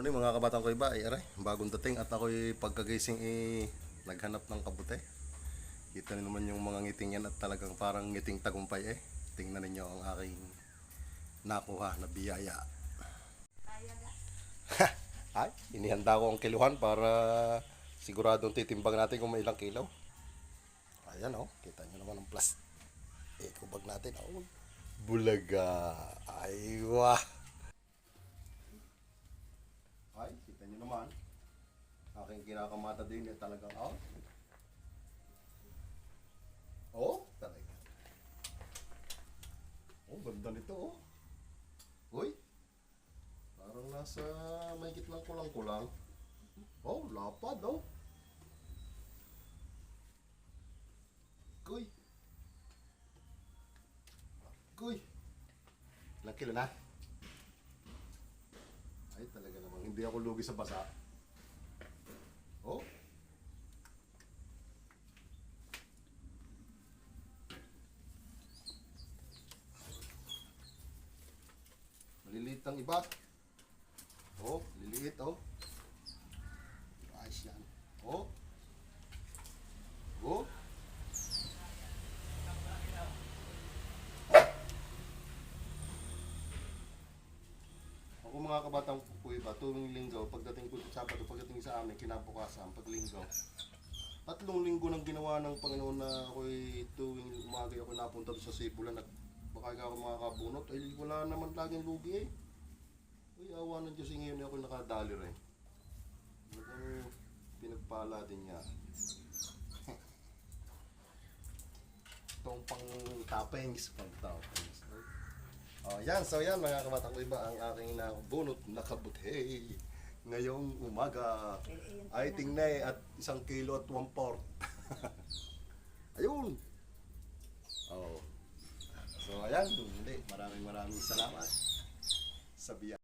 Morning mga kabatang ko iba, ay aray, bagong dating at ako'y pagkagising eh, naghanap ng kabute. Kita niyo naman yung mga ngiting yan at talagang parang ngiting tagumpay eh. Tingnan ninyo ang aking nakuha na biyaya. Ay, inihanda ko ang kiluhan para siguradong titimbang natin kung may ilang kilo. Ayan oh, kita nyo naman ang plus. Eh, kubag natin oh. Bulaga. Ay, wah. Ay, kita nyo naman. Aking kinakamata din eh, talagang out. Oh, talaga. Oh, ganda nito oh. Uy, parang nasa may lang kulang-kulang. Oh, lapad oh. Kuy. Kuy. Kilo na? Ay, talaga namang hindi ako lugi sa basa. Oh. Maliliit ang iba. Oh, liliit oh. Ayos yan. Oh. Oh. Ako mga kabatang kuy ba, tuwing linggo, pagdating ko sa Sabado, pagdating sa amin, kinabukasan, pag linggo. Tatlong linggo nang ginawa ng Panginoon na ako'y tuwing umaga ako napunta sa Sibulan at baka ako makakabunot, ay wala naman laging lugi eh. Uy, awa ng Diyos, ngayon ako nakadali rin. Talagang pinagpala din niya. Itong pang toppings, pang toppings. Oh, yan, so yan mga kabatang ko iba ang aking nakabunot na kabuthe ngayong umaga. Ay tingnay at isang kilo at one port. Ayun. Oh. So ayan, hindi. Maraming maraming salamat sa biya.